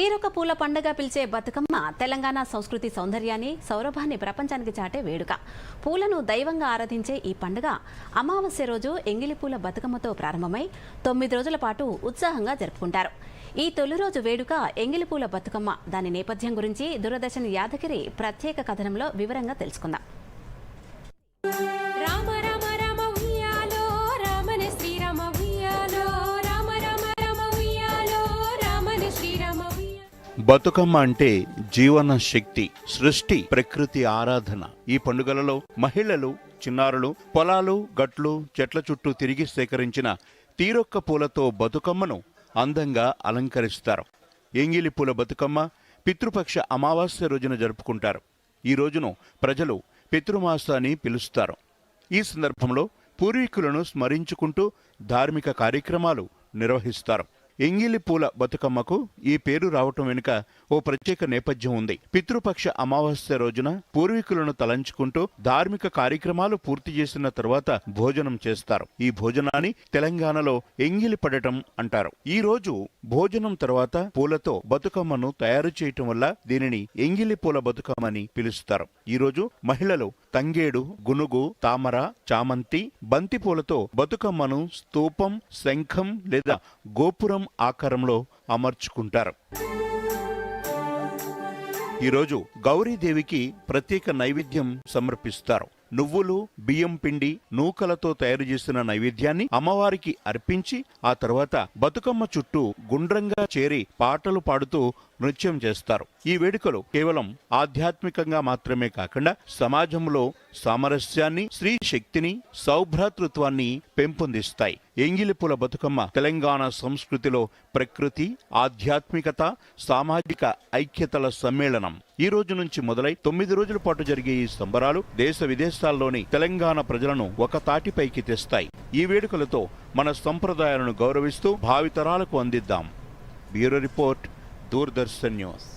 తీరొక పూల పండుగ పిలిచే బతుకమ్మ తెలంగాణ సంస్కృతి సౌందర్యాన్ని సౌరభాన్ని ప్రపంచానికి చాటే వేడుక. పూలను దైవంగా ఆరాధించే ఈ పండుగ అమావాస్య రోజు ఎంగిలి పూల బతుకమ్మతో ప్రారంభమై తొమ్మిది రోజుల పాటు ఉత్సాహంగా జరుపుకుంటారు. ఈ తొలి రోజు వేడుక ఎంగిలి పూల బతుకమ్మ దాని నేపథ్యం గురించి దూరదర్శన్ యాదగిరి ప్రత్యేక కథనంలో వివరంగా తెలుసుకుందాం. బతుకమ్మ అంటే జీవన శక్తి సృష్టి ప్రకృతి ఆరాధన. ఈ పండుగలలో మహిళలు చిన్నారులు పొలాలు గట్లు చెట్ల చుట్టూ తిరిగి సేకరించిన తీరొక్క పూలతో బతుకమ్మను అందంగా అలంకరిస్తారు. ఎంగిలి పూల బతుకమ్మ పితృపక్ష అమావాస్య రోజున జరుపుకుంటారు. ఈ రోజును ప్రజలు పితృమాసాన్ని పిలుస్తారు. ఈ సందర్భంలో పూర్వీకులను స్మరించుకుంటూ ధార్మిక కార్యక్రమాలు నిర్వహిస్తారు. ఎంగిలి పూల బతుకమ్మకు ఈ పేరు రావటం వెనుక ఓ ప్రత్యేక నేపథ్యం ఉంది. పితృపక్ష అమావాస్య రోజున పూర్వీకులను తలంచుకుంటూ ధార్మిక కార్యక్రమాలు పూర్తి చేసిన తరువాత భోజనం చేస్తారు. ఈ భోజనాన్ని తెలంగాణలో ఎంగిలి పడటం అంటారు. ఈ రోజు భోజనం తర్వాత పూలతో బతుకమ్మను తయారు చేయటం వల్ల దీనిని ఎంగిలి పూల బతుకమ్మని పిలుస్తారు. ఈ రోజు మహిళలు తంగేడు గునుగు తామర చామంతి బంతి పూలతో బతుకమ్మను స్తూపం శంఖం లేదా గోపురం ఆకారంలో అమర్చుకుంటారు. ఈరోజు గౌరీదేవికి ప్రత్యేక నైవేద్యం సమర్పిస్తారు. నువ్వులు బియ్యం పిండి నూకలతో తయారు చేసిన నైవేద్యాన్ని అమ్మవారికి అర్పించి ఆ తర్వాత బతుకమ్మ చుట్టూ గుండ్రంగా చేరి పాటలు పాడుతూ నృత్యం చేస్తారు. ఈ వేడుకలు కేవలం ఆధ్యాత్మికంగా మాత్రమే కాకుండా సమాజంలో సామరస్యాన్ని స్త్రీ శక్తిని సౌభ్రాతృత్వాన్ని పెంపొందిస్తాయి. ఎంగిలిపుల బతుకమ్మ తెలంగాణ సంస్కృతిలో ప్రకృతి ఆధ్యాత్మికత సామాజిక ఐక్యతల సమ్మేళనం. ఈ రోజు నుంచి మొదలై తొమ్మిది రోజుల పాటు జరిగే ఈ సంబరాలు దేశ విదేశాల్లోని తెలంగాణ ప్రజలను ఒక తాటిపైకి తెస్తాయి. ఈ వేడుకలతో మన సంప్రదాయాలను గౌరవిస్తూ భావితరాలకు అందిద్దాం. Bureau report Doordarshan news.